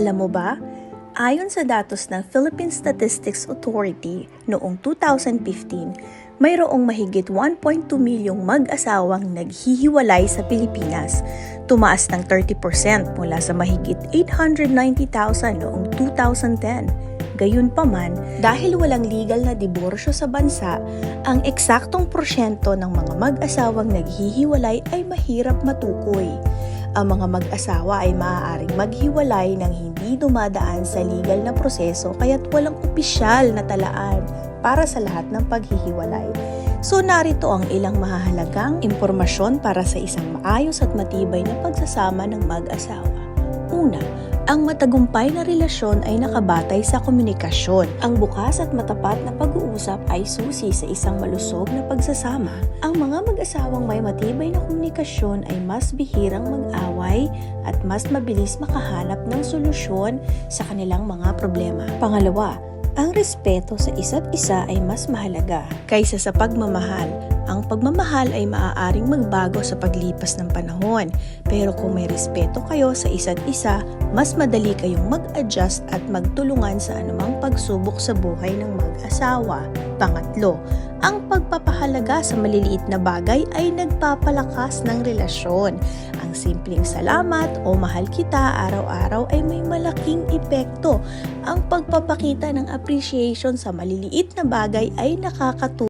Alam mo ba? Ayon sa datos ng Philippine Statistics Authority noong 2015, mayroong mahigit 1.2 milyong mag-asawang naghihiwalay sa Pilipinas, tumaas ng 30% mula sa mahigit 890,000 noong 2010. Gayunpaman, dahil walang legal na diborsyo sa bansa, ang eksaktong porsyento ng mga mag-asawang naghihiwalay ay mahirap matukoy. Ang mga mag-asawa ay maaaring maghiwalay ng hindi dumadaan sa legal na proseso kaya't walang opisyal na talaan para sa lahat ng paghihiwalay. So narito ang ilang mahahalagang impormasyon para sa isang maayos at matibay na pagsasama ng mag-asawa. Una, ang matagumpay na relasyon ay nakabatay sa komunikasyon. Ang bukas at matapat na pag-uusap ay susi sa isang malusog na pagsasama. Ang mga mag-asawang may matibay na komunikasyon ay mas bihirang mag-away at mas mabilis makahanap ng solusyon sa kanilang mga problema. Pangalawa, ang respeto sa isa't isa ay mas mahalaga kaysa sa pagmamahal. Ang pagmamahal ay maaaring magbago sa paglipas ng panahon, pero kung may respeto kayo sa isa't isa, mas madali kayong mag-adjust at magtulungan sa anumang pagsubok sa buhay ng mag-asawa. Pangatlo, ang pagpapahalaga sa maliliit na bagay ay nagpapalakas ng relasyon. Ang simpleng salamat o mahal kita araw-araw ay may malaking epekto. Ang pagpapakita ng appreciation sa maliliit na bagay ay nakakatulong